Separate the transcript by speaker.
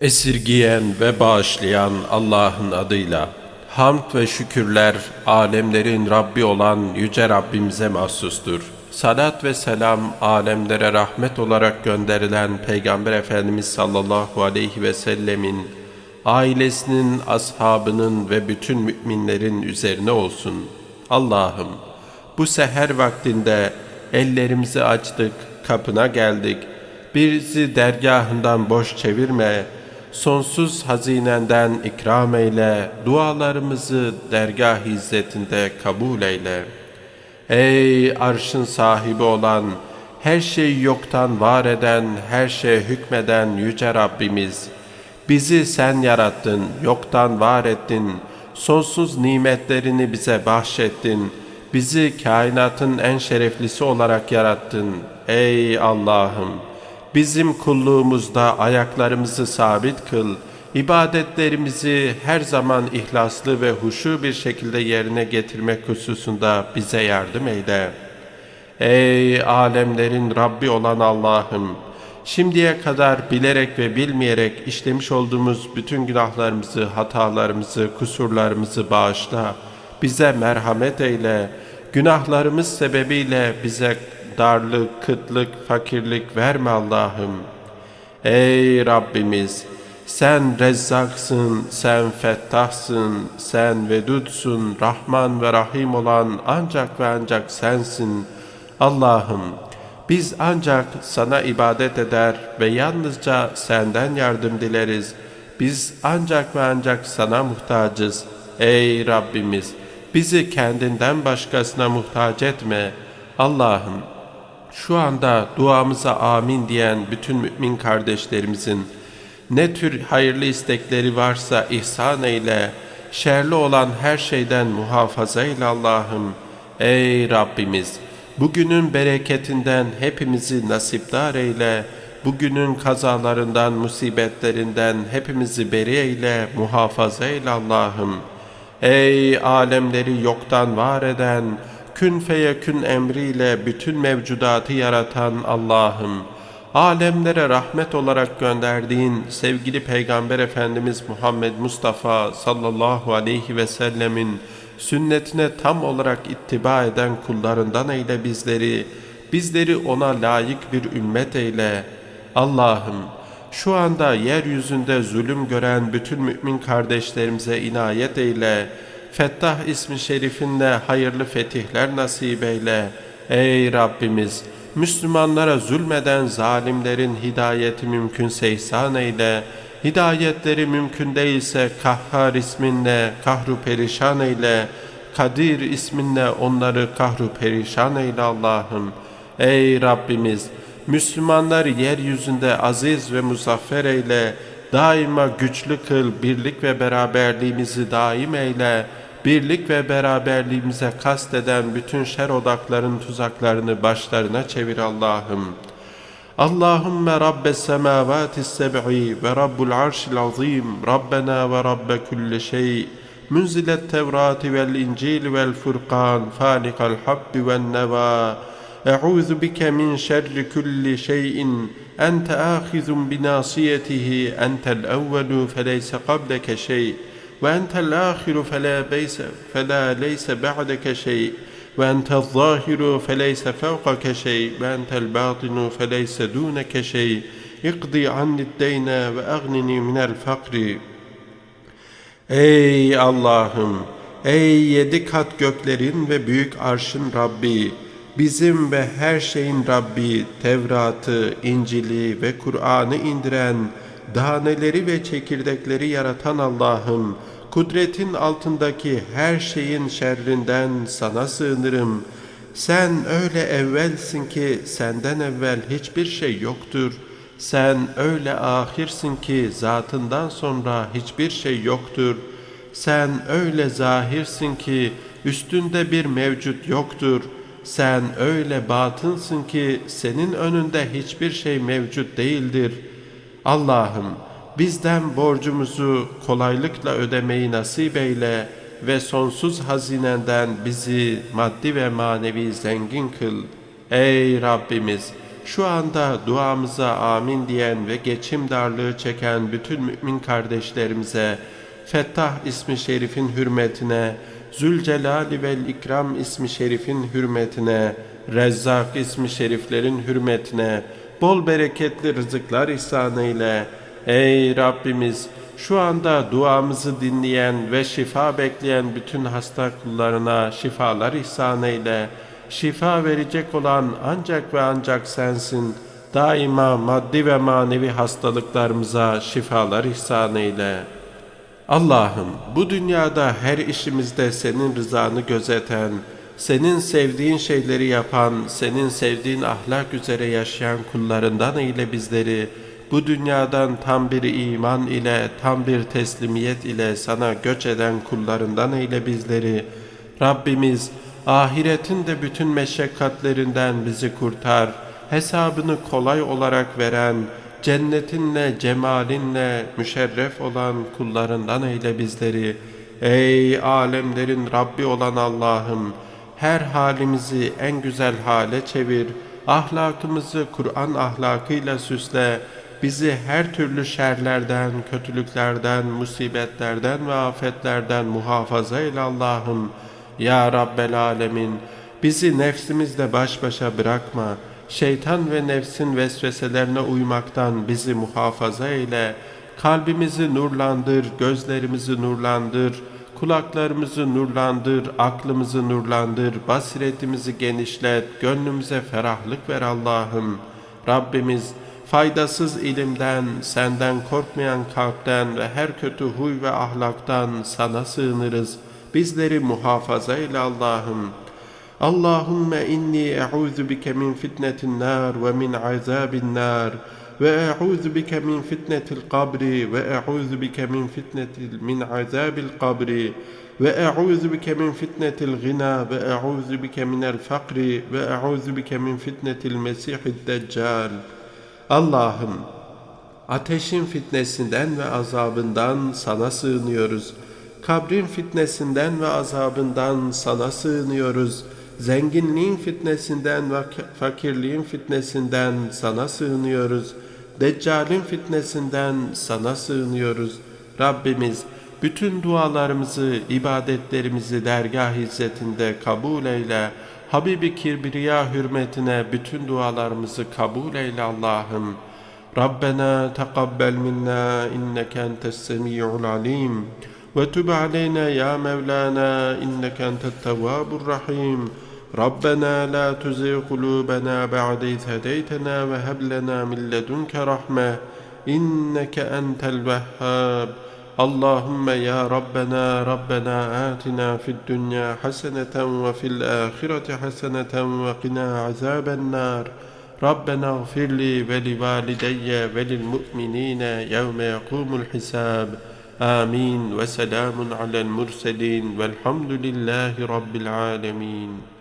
Speaker 1: Esirgiyen ve bağışlayan Allah'ın adıyla hamd ve şükürler alemlerin Rabbi olan yüce Rabbimize mahsustur. Salat ve selam alemlere rahmet olarak gönderilen Peygamber Efendimiz sallallahu aleyhi ve sellemin ailesinin, ashabının ve bütün müminlerin üzerine olsun. Allah'ım bu seher vaktinde ellerimizi açtık, kapına geldik. Bizi dergahından boş çevirme, sonsuz hazinenden ikram eyle, dualarımızı dergah izzetinde kabul eyle. Ey arşın sahibi olan, her şeyi yoktan var eden, her şeye hükmeden yüce Rabbimiz, bizi sen yarattın, yoktan var ettin, sonsuz nimetlerini bize bahşettin, bizi kainatın en şereflisi olarak yarattın. Ey Allah'ım! Bizim kulluğumuzda ayaklarımızı sabit kıl, ibadetlerimizi her zaman ihlaslı ve huşu bir şekilde yerine getirmek hususunda bize yardım eyle. Ey alemlerin Rabbi olan Allah'ım! Şimdiye kadar bilerek ve bilmeyerek işlemiş olduğumuz bütün günahlarımızı, hatalarımızı, kusurlarımızı bağışla. Bize merhamet eyle. Günahlarımız sebebiyle bize darlık, kıtlık, fakirlik verme Allah'ım. Ey Rabbimiz! Sen Rezzaksın, sen Fettahsın, sen Vedudsun, Rahman ve Rahim olan ancak ve ancak sensin. Allah'ım biz ancak sana ibadet eder ve yalnızca senden yardım dileriz. Biz ancak ve ancak sana muhtacız. Ey Rabbimiz bizi kendinden başkasına muhtaç etme. Allah'ım şu anda duamıza amin diyen bütün mümin kardeşlerimizin ne tür hayırlı istekleri varsa ihsan eyle, şerli olan her şeyden muhafaza eyle Allah'ım. Ey Rabbimiz! Bugünün bereketinden hepimizi nasipdar eyle, bugünün kazalarından, musibetlerinden hepimizi beri eyle, muhafaza eyle Allah'ım. Ey alemleri yoktan var eden, kün feyekün emriyle bütün mevcudatı yaratan Allah'ım, alemlere rahmet olarak gönderdiğin sevgili Peygamber Efendimiz Muhammed Mustafa sallallahu aleyhi ve sellemin sünnetine tam olarak ittiba eden kullarından eyle bizleri, bizleri ona layık bir ümmet eyle. Allah'ım şu anda yeryüzünde zulüm gören bütün mümin kardeşlerimize inayet eyle. Fettah ismi şerifinle hayırlı fetihler nasip eyle. Ey Rabbimiz! Müslümanlara zulmeden zalimlerin hidayeti mümkünse ihsan eyle. Hidayetleri mümkün değilse Kahhar isminle kahru perişan eyle. Kadir isminle onları kahru perişan eyle Allah'ım. Ey Rabbimiz! Müslümanlar yeryüzünde aziz ve muzaffer eyle. Daima güçlü kıl, birlik ve beraberliğimizi daim eyle. Birlik ve beraberliğimize kasteden bütün şer odakların tuzaklarını başlarına çevir Allah'ım. Allahümme Rabbe semavati seb'i ve Rabbul arşil azim Rabbena ve Rabbe kulli şey Münzilet tevrati vel incil vel furkan Falikal habbi vel neva أعوذ بك من شر كل شيء. أنت آخذ بناصيته. أنت الأول فليس قبلك شيء. وأنت الآخر فلا, بيس فلا ليس بعدك شيء. وأنت الظاهر فليس فوقك شيء. وأنت الباطن فليس دونك شيء. اقضي عني الدين وأغنني من الفقر. Ey Allah'ım! Ey yedi kat göklerin ve büyük arşın Rabbi! Bizim ve her şeyin Rabbi, Tevrat'ı, İncil'i ve Kur'an'ı indiren, daneleri ve çekirdekleri yaratan Allah'ım, kudretin altındaki her şeyin şerrinden sana sığınırım. Sen öyle evvelsin ki senden evvel hiçbir şey yoktur. Sen öyle ahirsin ki zatından sonra hiçbir şey yoktur. Sen öyle zahirsin ki üstünde bir mevcut yoktur. Sen öyle batınsın ki senin önünde hiçbir şey mevcut değildir. Allah'ım bizden borcumuzu kolaylıkla ödemeyi nasip eyle ve sonsuz hazinenden bizi maddi ve manevi zengin kıl. Ey Rabbimiz şu anda duamıza amin diyen ve geçim darlığı çeken bütün mümin kardeşlerimize Fettah ismi şerifin hürmetine, Zülcelali vel İkram ismi şerifin hürmetine, Rezzak ismi şeriflerin hürmetine, bol bereketli rızıklar ihsan eyle. Ey Rabbimiz! Şu anda duamızı dinleyen ve şifa bekleyen bütün hasta kullarına şifalar ihsan eyle. Şifa verecek olan ancak ve ancak sensin. Daima maddi ve manevi hastalıklarımıza şifalar ihsan eyle.'' Allah'ım bu dünyada her işimizde senin rızanı gözeten, senin sevdiğin şeyleri yapan, senin sevdiğin ahlak üzere yaşayan kullarından eyle bizleri. Bu dünyadan tam bir iman ile, tam bir teslimiyet ile sana göç eden kullarından eyle bizleri. Rabbimiz ahiretin de bütün meşakkatlerinden bizi kurtar. Hesabını kolay olarak veren, cennetinle, cemalinle müşerref olan kullarından eyle bizleri. Ey alemlerin Rabbi olan Allah'ım, her halimizi en güzel hale çevir, ahlakımızı Kur'an ahlakıyla süsle, bizi her türlü şerlerden, kötülüklerden, musibetlerden ve afetlerden muhafaza eyle Allah'ım. Ya Rabbel Alemin, bizi nefsimizle baş başa bırakma.'' Şeytan ve nefsin vesveselerine uymaktan bizi muhafaza eyle. Kalbimizi nurlandır, gözlerimizi nurlandır, kulaklarımızı nurlandır, aklımızı nurlandır, basiretimizi genişlet, gönlümüze ferahlık ver Allah'ım. Rabbimiz faydasız ilimden, senden korkmayan kalpten ve her kötü huy ve ahlaktan sana sığınırız. Bizleri muhafaza eyle Allah'ım. Allahümme inni e'ûzu bike min fitnetin nar ve min azabin nar ve e'ûzu bike min fitnetil kabri ve e'ûzu bike min fitnetil min azabil kabri ve e'ûzu bike min fitnetil gina ve e'ûzu bike minel fakri ve e'ûzu bike min fitnetil mesihid deccal. Allah'ım ateşin fitnesinden ve azabından sana sığınıyoruz. Kabrin fitnesinden ve azabından sana sığınıyoruz.'' Zenginliğin fitnesinden ve fakirliğin fitnesinden sana sığınıyoruz. Deccal'in fitnesinden sana sığınıyoruz. Rabbimiz bütün dualarımızı, ibadetlerimizi dergah izzetinde kabul eyle. Habibi Kibriya hürmetine bütün dualarımızı kabul eyle Allah'ım. Rabbena tekabbel minna inneke entes semi'ul alim. Ve tub aleyna ya Mevlana inneke entet tevvabur rahim. ربنا لا تزغ قلوبنا بعد إذ هديتنا وهب لنا من لدنك رحمة إنك أنت الوهاب. اللهم يا ربنا ربنا آتنا في الدنيا حسنة وفي الآخرة حسنة وقنا عذاب النار. ربنا اغفر لي ولوالدي وللمؤمنين يوم يقوم الحساب. آمين. وسلام على المرسلين والحمد لله رب العالمين.